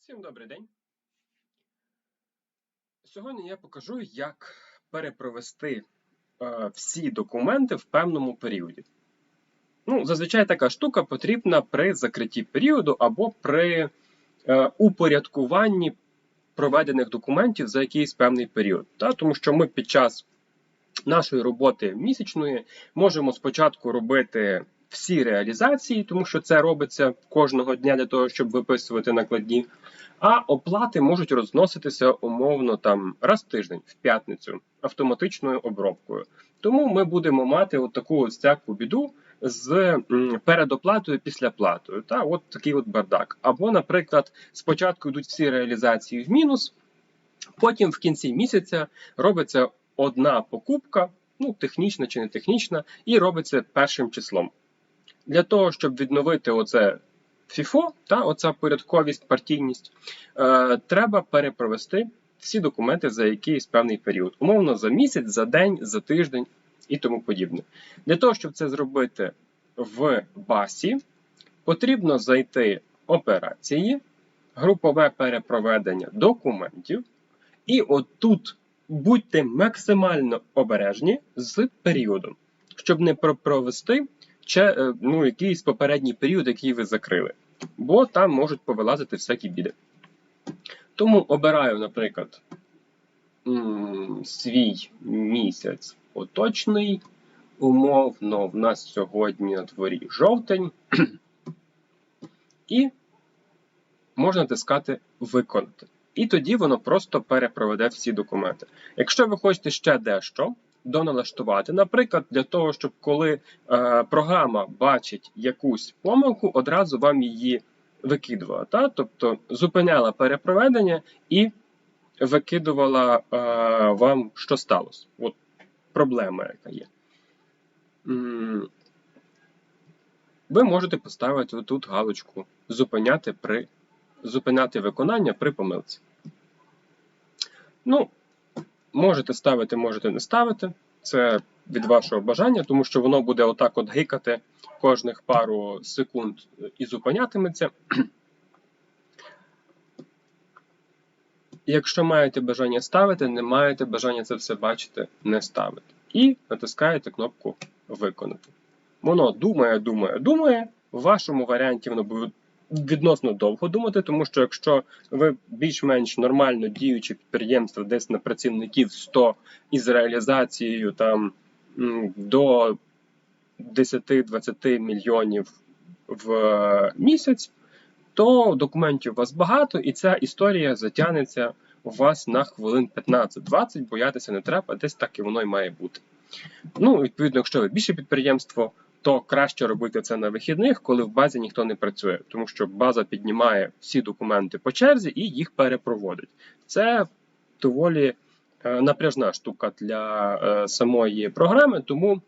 Всім добрий день. Сьогодні я покажу, як перепровести е, всі документи в певному періоді. Ну, Зазвичай така штука потрібна при закритті періоду або при е, упорядкуванні проведених документів за якийсь певний період. Та? Тому що ми під час нашої роботи місячної можемо спочатку робити всі реалізації, тому що це робиться кожного дня для того, щоб виписувати накладні. А оплати можуть розноситися умовно там раз в тиждень, в п'ятницю, автоматичною обробкою. Тому ми будемо мати от таку всяку біду з передоплатою післяплатою. Та от такий от бардак. Або, наприклад, спочатку йдуть всі реалізації в мінус, потім в кінці місяця робиться одна покупка, ну технічна чи не технічна, і робиться першим числом. Для того, щоб відновити оце FIFO, та оця порядковість, партійність, е, треба перепровести всі документи за якийсь певний період. Умовно, за місяць, за день, за тиждень і тому подібне. Для того, щоб це зробити в басі, потрібно зайти операції, групове перепроведення документів. І отут будьте максимально обережні з періодом, щоб не провести ще, ну, якийсь попередній період, який ви закрили. Бо там можуть повилазити всякі біди. Тому обираю, наприклад, свій місяць поточний. Умовно, в нас сьогодні на дворі жовтень. І можна натискати Виконати. І тоді воно просто перепроведе всі документи. Якщо ви хочете ще дещо доналаштувати, наприклад, для того, щоб коли е, програма бачить якусь помилку, одразу вам її викидувала. Та? Тобто зупиняла перепроведення і викидувала е, вам, що сталося. От Проблема, яка є. Ви можете поставити тут галочку Зупиняти при зупиняти виконання при помилці. Ну, можете ставити, можете не ставити. Це від вашого бажання, тому що воно буде отак от гикати кожних пару секунд і зупинятиметься. Якщо маєте бажання ставити, не маєте бажання це все бачити, не ставити. І натискаєте кнопку Виконати. Воно думає, думає, думає. В вашому варіанті воно відносно довго думати, тому що якщо ви більш-менш нормально діючі підприємства десь на працівників 100 із реалізацією там до 10-20 мільйонів в місяць, то документів у вас багато, і ця історія затягнеться у вас на хвилин 15-20, боятися не треба, десь так і воно і має бути. Ну, відповідно, якщо ви більше підприємство, то краще робити це на вихідних, коли в базі ніхто не працює, тому що база піднімає всі документи по черзі і їх перепроводить. Це доволі е, напряжна штука для е, самої програми, тому.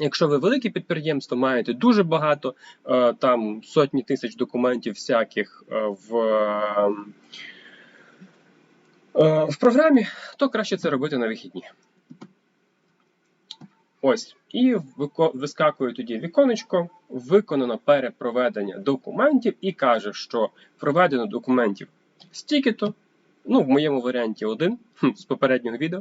Якщо ви велике підприємство, маєте дуже багато е, там сотні тисяч документів всяких в в програмі, то краще це робити на вихідні. Ось, і вискакує тоді віконечко, виконано перепроведення документів і каже, що проведено документів стільки-то, ну, в моєму варіанті один з попереднього відео,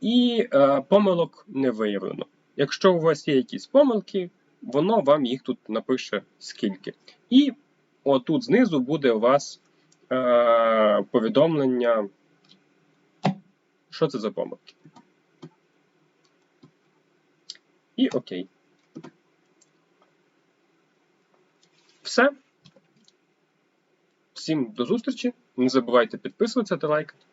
і е, помилок не виявлено. Якщо у вас є якісь помилки, воно вам їх тут напише скільки. І отут знизу буде у вас е, повідомлення, що це за помилки. І окей. Все. Всім до зустрічі. Не забувайте підписуватися та лайкати.